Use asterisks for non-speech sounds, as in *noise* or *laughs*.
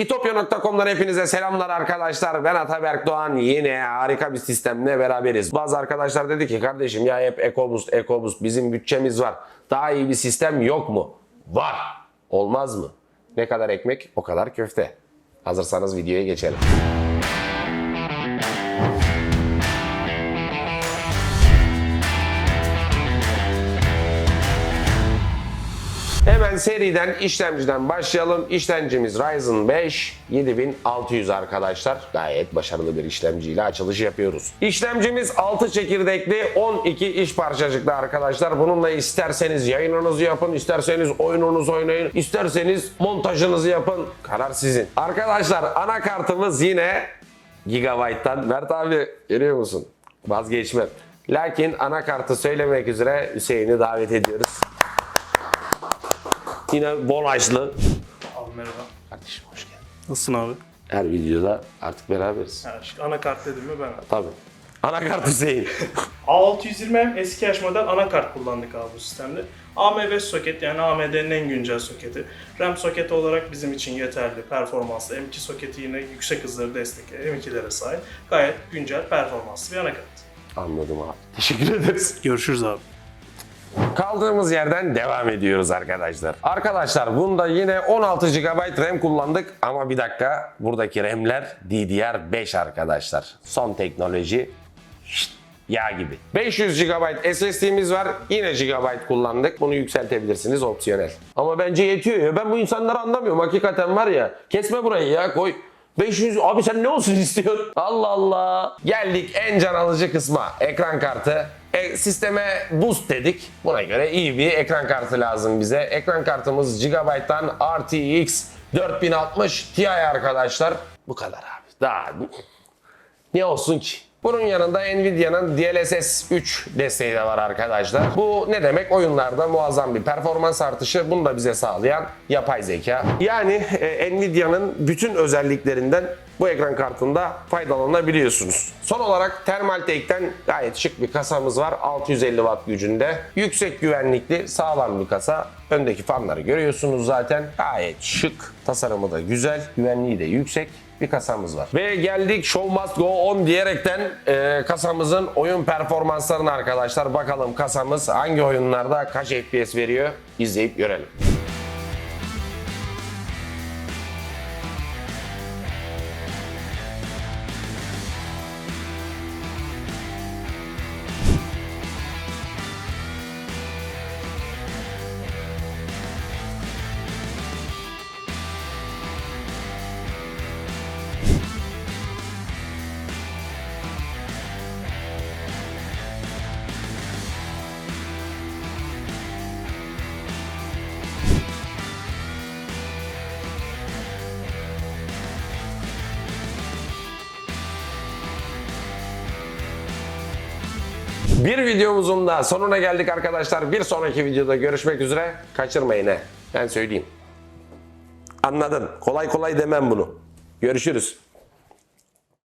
İtopya.com'dan hepinize selamlar arkadaşlar. Ben Ataberk Doğan. Yine harika bir sistemle beraberiz. Bazı arkadaşlar dedi ki kardeşim ya hep EcoBoost, EcoBoost bizim bütçemiz var. Daha iyi bir sistem yok mu? Var. Olmaz mı? Ne kadar ekmek o kadar köfte. Hazırsanız videoya geçelim. Hemen seriden işlemciden başlayalım. İşlemcimiz Ryzen 5 7600 arkadaşlar. Gayet başarılı bir işlemciyle açılış yapıyoruz. İşlemcimiz 6 çekirdekli 12 iş parçacıklı arkadaşlar. Bununla isterseniz yayınınızı yapın, isterseniz oyununuzu oynayın, isterseniz montajınızı yapın. Karar sizin. Arkadaşlar anakartımız yine Gigabyte'tan. Mert abi görüyor musun? Vazgeçmem. Lakin anakartı söylemek üzere Hüseyin'i davet ediyoruz. Yine bol açlı. Abi merhaba. Kardeşim hoş geldin. Nasılsın abi? Her videoda artık beraberiz. Ha, şu anakart dedim mi ben? Tabii. Anakart Hüseyin. *laughs* A620M eski yaş model anakart kullandık abi bu sistemde. AMV soket yani AMD'nin en güncel soketi. RAM soketi olarak bizim için yeterli, performanslı. M2 soketi yine yüksek hızları destekliyor. M2'lere sahip. Gayet güncel, performanslı bir anakart. Anladım abi. Teşekkür ederiz. Görüşürüz abi. Kaldığımız yerden devam ediyoruz arkadaşlar. Arkadaşlar bunda yine 16 GB RAM kullandık ama bir dakika buradaki RAM'ler DDR5 arkadaşlar. Son teknoloji yağ gibi. 500 GB SSD'miz var. Yine GB kullandık. Bunu yükseltebilirsiniz opsiyonel. Ama bence yetiyor ya. Ben bu insanları anlamıyorum. Hakikaten var ya. Kesme burayı ya koy. 500 abi sen ne olsun *laughs* istiyorsun? Allah Allah. Geldik en can alıcı kısma. Ekran kartı. E, sisteme boost dedik. Buna göre iyi bir ekran kartı lazım bize. Ekran kartımız Gigabyte'dan RTX 4060 Ti arkadaşlar. Bu kadar abi. Daha ne olsun ki? Bunun yanında Nvidia'nın DLSS 3 desteği de var arkadaşlar. Bu ne demek? Oyunlarda muazzam bir performans artışı. Bunu da bize sağlayan yapay zeka. Yani e, Nvidia'nın bütün özelliklerinden bu ekran kartında faydalanabiliyorsunuz. Son olarak Thermaltake'den gayet şık bir kasamız var. 650 watt gücünde. Yüksek güvenlikli, sağlam bir kasa. Öndeki fanları görüyorsunuz zaten. Gayet şık. Tasarımı da güzel. Güvenliği de yüksek bir kasamız var. Ve geldik Show Must Go On diyerekten e, kasamızın oyun performanslarına arkadaşlar. Bakalım kasamız hangi oyunlarda kaç FPS veriyor izleyip görelim. Bir videomuzun da sonuna geldik arkadaşlar. Bir sonraki videoda görüşmek üzere. Kaçırmayın he. Ben söyleyeyim. Anladın. Kolay kolay demem bunu. Görüşürüz.